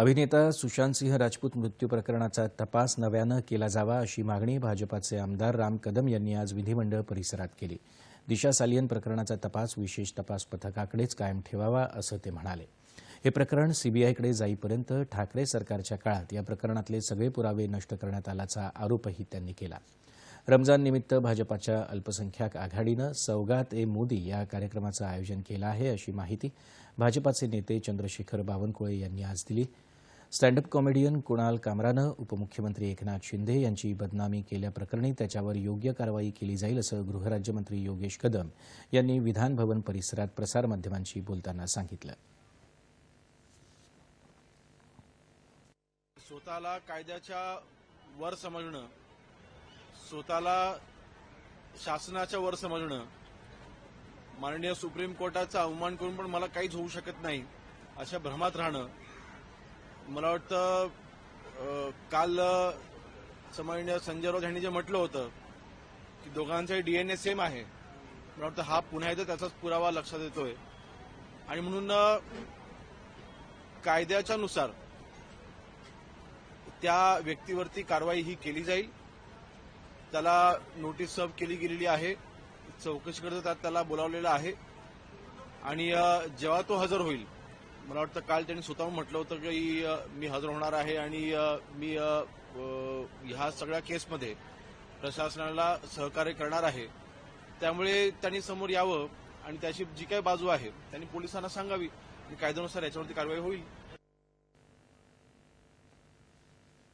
अभिनेता सुशांतसिंह राजपूत मृत्यू प्रकरणाचा तपास नव्यानं केला जावा अशी मागणी भाजपाचे आमदार राम कदम यांनी आज विधिमंडळ परिसरात केली. दिशा सालियन प्रकरणाचा तपास विशेष तपास पथकाकडेच कायम ठेवावा असं ते म्हणाले. हे प्रकरण सीबीआयकडे जाईपर्यंत ठाकरे सरकारच्या काळात या प्रकरणातले सगळे पुरावे नष्ट करण्यात आल्याचा आरोपही त्यांनी केला. रमजान निमित्त भाजपाच्या अल्पसंख्याक आघाडीनं सौगात ए मोदी या कार्यक्रमाचं आयोजन केलं आहे अशी माहिती भाजपाचे नेते चंद्रशेखर बावनकुळे यांनी आज दिली. स्टँडअप कॉमेडियन कुणाल कामरानं उपमुख्यमंत्री एकनाथ शिंदे यांची बदनामी केल्याप्रकरणी त्याच्यावर योग्य कारवाई केली जाईल असं गृहराज्यमंत्री योगेश कदम यांनी विधानभवन परिसरात प्रसारमाध्यमांशी बोलताना सांगितलं. स्वतःला कायद्याच्या वर समजणं स्वतःला शासनाच्या वर समजणं माननीय सुप्रीम कोर्टाचा अवमान करून पण मला काहीच होऊ शकत नाही अशा भ्रमात राहणं मला वाटतं काल समान्य संजय राऊत यांनी जे म्हटलं होतं की दोघांचाही डीएनए सेम आहे. मला वाटतं हा पुन्हा एकदा त्याचाच पुरावा लक्षात येतोय. आणि म्हणून कायद्याच्या नुसार त्या व्यक्तीवरती कारवाई ही केली जाईल. त्याला नोटीस सर्व केली गेलेली आहे. चौकशी त्याला बोलावलेलं आहे. आणि जेव्हा तो हजर होईल मला वाटतं काल त्यांनी स्वतःहून म्हटलं होतं की मी हजर होणार आहे आणि मी ह्या सगळ्या केसमध्ये प्रशासनाला सहकार्य करणार आहे. त्यामुळे त्यांनी समोर यावं आणि त्याची जी काही बाजू आहे त्यांनी पोलिसांना सांगावी आणि कायद्यानुसार याच्यावरती कारवाई होईल.